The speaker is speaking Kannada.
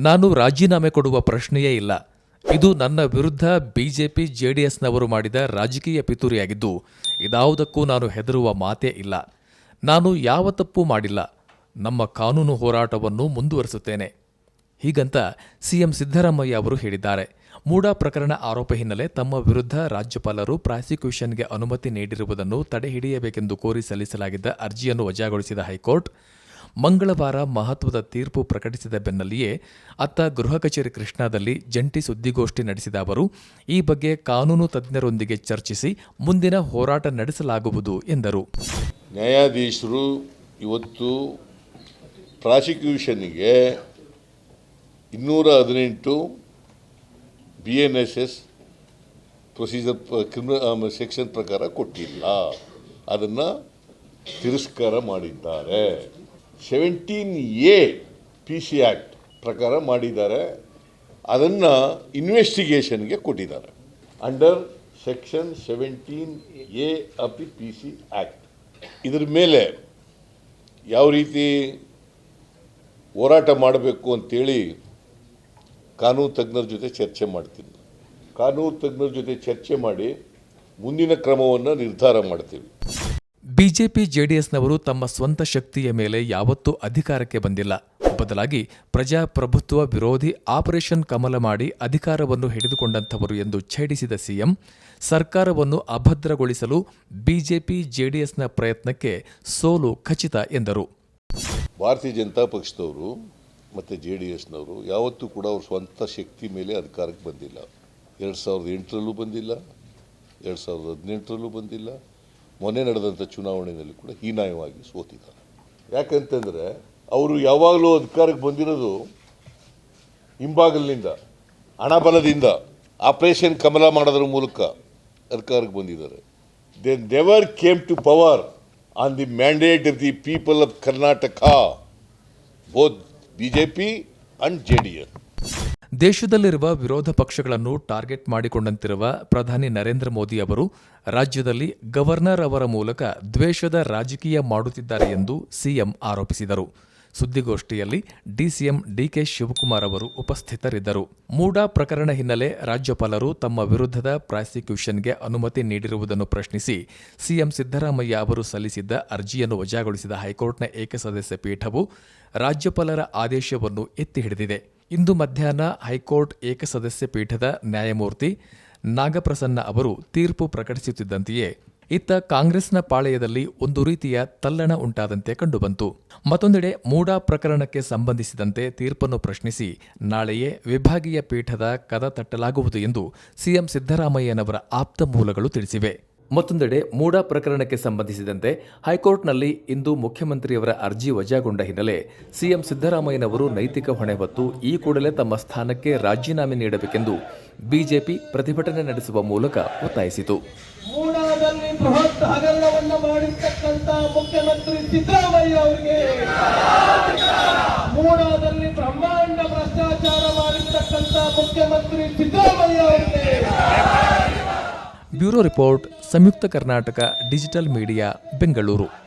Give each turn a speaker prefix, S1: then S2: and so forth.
S1: ನಾನು ರಾಜೀನಾಮೆ ಕೊಡುವ ಪ್ರಶ್ನೆಯೇ ಇಲ್ಲ. ಇದು ನನ್ನ ವಿರುದ್ಧ ಬಿಜೆಪಿ, ಜೆಡಿಎಸ್ನವರು ಮಾಡಿದ ರಾಜಕೀಯ ಪಿತೂರಿಯಾಗಿದ್ದು, ಇದಾವುದಕ್ಕೂ ನಾನು ಹೆದರುವ ಮಾತೇ ಇಲ್ಲ. ನಾನು ಯಾವ ತಪ್ಪು ಮಾಡಿಲ್ಲ. ನಮ್ಮ ಕಾನೂನು ಹೋರಾಟವನ್ನು ಮುಂದುವರಿಸುತ್ತೇನೆ. ಹೀಗಂತ ಸಿಎಂ ಸಿದ್ದರಾಮಯ್ಯ ಅವರು ಹೇಳಿದ್ದಾರೆ. ಮೂಡಾ ಪ್ರಕರಣ ಆರೋಪ ಹಿನ್ನೆಲೆ ತಮ್ಮ ವಿರುದ್ಧ ರಾಜ್ಯಪಾಲರು ಪ್ರಾಸಿಕ್ಯೂಷನ್ಗೆ ಅನುಮತಿ ನೀಡಿರುವುದನ್ನು ತಡೆಹಿಡಿಯಬೇಕೆಂದು ಕೋರಿ ಸಲ್ಲಿಸಲಾಗಿದ್ದ ಅರ್ಜಿಯನ್ನು ವಜಾಗೊಳಿಸಿದ ಹೈಕೋರ್ಟ್ ಮಂಗಳವಾರ ಮಹತ್ವದ ತೀರ್ಪು ಪ್ರಕಟಿಸಿದ ಬೆನ್ನಲ್ಲಿಯೇ ಅತ್ತ ಗೃಹ ಕಚೇರಿ ಕೃಷ್ಣಾದಲ್ಲಿ ಜಂಟಿ ಸುದ್ದಿಗೋಷ್ಠಿ ನಡೆಸಿದ ಅವರು, ಈ ಬಗ್ಗೆ ಕಾನೂನು ತಜ್ಞರೊಂದಿಗೆ ಚರ್ಚಿಸಿ ಮುಂದಿನ ಹೋರಾಟ ನಡೆಸಲಾಗುವುದು ಎಂದರು.
S2: ನ್ಯಾಯಾಧೀಶರು ಇವತ್ತು ಪ್ರಾಸಿಕ್ಯೂಷನ್ಗೆ ಇನ್ನೂರ ಹದಿನೆಂಟು B N S S procedure criminal section ಪ್ರಕಾರ ಕೊಟ್ಟಿಲ್ಲ. ಅದನ್ನು ತಿರಸ್ಕಾರ ಮಾಡಿದ್ದಾರೆ. Seventeen A P C act ಪ್ರಕಾರ ಮಾಡಿದ್ದಾರೆ. ಅದನ್ನು ಇನ್ವೆಸ್ಟಿಗೇಷನ್ಗೆ ಕೊಟ್ಟಿದ್ದಾರೆ. Under section seventeen A of the P C act ಇದ್ರ ಮೇಲೆ ಯಾವ ರೀತಿ ಹೋರಾಟ ಮಾಡಬೇಕು ಅಂತೇಳಿ ಕಾನೂನು ತಜ್ಞರ ಜೊತೆ ಚರ್ಚೆ ಮಾಡ್ತೀನಿ ಕಾನೂನು ತಜ್ಞರ ಜೊತೆ ಚರ್ಚೆ ಮಾಡಿ ಮುಂದಿನ ಕ್ರಮವನ್ನು ನಿರ್ಧಾರ ಮಾಡ್ತೀವಿ.
S1: ಬಿಜೆಪಿ ಜೆಡಿಎಸ್ನವರು ತಮ್ಮ ಸ್ವಂತ ಶಕ್ತಿಯ ಮೇಲೆ ಯಾವತ್ತೂ ಅಧಿಕಾರಕ್ಕೆ ಬಂದಿಲ್ಲ. ಬದಲಾಗಿ ಪ್ರಜಾಪ್ರಭುತ್ವ ವಿರೋಧಿ ಆಪರೇಷನ್ ಕಮಲ ಮಾಡಿ ಅಧಿಕಾರವನ್ನು ಹಿಡಿದುಕೊಂಡಂಥವರು ಎಂದು ಛೇಡಿಸಿದ ಸಿಎಂ, ಸರ್ಕಾರವನ್ನು ಅಭದ್ರಗೊಳಿಸಲು ಬಿಜೆಪಿ ಜೆಡಿಎಸ್ನ ಪ್ರಯತ್ನಕ್ಕೆ ಸೋಲು ಖಚಿತ ಎಂದರು.
S2: ಭಾರತೀಯ ಜನತಾ ಪಕ್ಷದವರು ಮತ್ತು ಜೆ ಡಿ ಎಸ್ನವರು ಯಾವತ್ತೂ ಕೂಡ ಅವ್ರ ಸ್ವಂತ ಶಕ್ತಿ ಮೇಲೆ ಅಧಿಕಾರಕ್ಕೆ ಬಂದಿಲ್ಲ. ಎರಡು ಸಾವಿರದ ಎಂಟರಲ್ಲೂ ಬಂದಿಲ್ಲ, ಎರಡು ಸಾವಿರದ ಹದಿನೆಂಟರಲ್ಲೂ ಬಂದಿಲ್ಲ ಮೊನ್ನೆ ನಡೆದಂಥ ಚುನಾವಣೆಯಲ್ಲಿ ಕೂಡ ಹೀನಾಯವಾಗಿ ಸೋತಿದ್ದಾರೆ. ಯಾಕಂತಂದರೆ ಅವರು ಯಾವಾಗಲೂ ಅಧಿಕಾರಕ್ಕೆ ಬಂದಿರೋದು ಹಿಂಬಾಗಲಿನಿಂದ, ಹಣಬಲದಿಂದ, ಆಪರೇಷನ್ ಕಮಲ ಮಾಡೋದ್ರ ಮೂಲಕ ಅಧಿಕಾರಕ್ಕೆ ಬಂದಿದ್ದಾರೆ. They never came to power on the mandate of the people of Karnataka both B J P and J D S
S1: ದೇಶದಲ್ಲಿರುವ ವಿರೋಧ ಪಕ್ಷಗಳನ್ನು ಟಾರ್ಗೆಟ್ ಮಾಡಿಕೊಂಡಂತಿರುವ ಪ್ರಧಾನಿ ನರೇಂದ್ರ ಮೋದಿ ಅವರು ರಾಜ್ಯದಲ್ಲಿ ಗವರ್ನರ್ ಅವರ ಮೂಲಕ ದ್ವೇಷದ ರಾಜಕೀಯ ಮಾಡುತ್ತಿದ್ದಾರೆ ಎಂದು ಸಿಎಂ ಆರೋಪಿಸಿದರು. ಸುದ್ದಿಗೋಷ್ಠಿಯಲ್ಲಿ ಡಿಸಿಎಂ ಡಿಕೆ ಶಿವಕುಮಾರ್ ಅವರು ಉಪಸ್ಥಿತರಿದ್ದರು. ಮೂಡಾ ಪ್ರಕರಣ ಹಿನ್ನೆಲೆ ರಾಜ್ಯಪಾಲರು ತಮ್ಮ ವಿರುದ್ಧದ ಪ್ರಾಸಿಕ್ಯೂಷನ್ಗೆ ಅನುಮತಿ ನೀಡಿರುವುದನ್ನು ಪ್ರಶ್ನಿಸಿ ಸಿಎಂ ಸಿದ್ದರಾಮಯ್ಯ ಅವರು ಸಲ್ಲಿಸಿದ್ದ ಅರ್ಜಿಯನ್ನು ವಜಾಗೊಳಿಸಿದ ಹೈಕೋರ್ಟ್ನ ಏಕಸದಸ್ಯ ಪೀಠವು ರಾಜ್ಯಪಾಲರ ಆದೇಶವನ್ನು ಎತ್ತಿ ಹಿಡಿದಿದೆ. ಇಂದು ಮಧ್ಯಾಹ್ನ ಹೈಕೋರ್ಟ್ ಏಕಸದಸ್ಯ ಪೀಠದ ನ್ಯಾಯಮೂರ್ತಿ ನಾಗಪ್ರಸನ್ನ ಅವರು ತೀರ್ಪು ಪ್ರಕಟಿಸುತ್ತಿದ್ದಂತೆಯೇ, ಇತ್ತ ಕಾಂಗ್ರೆಸ್ನ ಪಾಳೆಯದಲ್ಲಿ ಒಂದು ರೀತಿಯ ತಲ್ಲಣ ಉಂಟಾದಂತೆ ಕಂಡುಬಂತು. ಮತ್ತೊಂದೆಡೆ ಮೂಡಾ ಪ್ರಕರಣಕ್ಕೆ ಸಂಬಂಧಿಸಿದಂತೆ ತೀರ್ಪನ್ನು ಪ್ರಶ್ನಿಸಿ ನಾಳೆಯೇ ವಿಭಾಗೀಯ ಪೀಠದ ಕದ ತಟ್ಟಲಾಗುವುದು ಎಂದು ಸಿಎಂ ಸಿದ್ದರಾಮಯ್ಯನವರ ಆಪ್ತ ಮೂಲಗಳು ತಿಳಿಸಿವೆ. ಮತ್ತೊಂದೆಡೆ ಮೂಡಾ ಪ್ರಕರಣಕ್ಕೆ ಸಂಬಂಧಿಸಿದಂತೆ ಹೈಕೋರ್ಟ್ನಲ್ಲಿ ಇಂದು ಮುಖ್ಯಮಂತ್ರಿಯವರ ಅರ್ಜಿ ವಜಾಗೊಂಡ ಹಿನ್ನೆಲೆ ಸಿಎಂ ಸಿದ್ದರಾಮಯ್ಯನವರು ನೈತಿಕ ಹೊಣೆ ಹೊತ್ತು ಈ ಕೂಡಲೇ ತಮ್ಮ ಸ್ಥಾನಕ್ಕೆ ರಾಜೀನಾಮೆ ನೀಡಬೇಕೆಂದು ಬಿಜೆಪಿ ಪ್ರತಿಭಟನೆ ನಡೆಸುವ ಮೂಲಕ ಒತ್ತಾಯಿಸಿತು.
S3: ಮುಖ್ಯಮಂತ್ರಿ ಸಿದ್ದರಾಮಯ್ಯ ಅವರಿಗೆ
S1: bureau report Samyukta Karnataka digital media Bengaluru.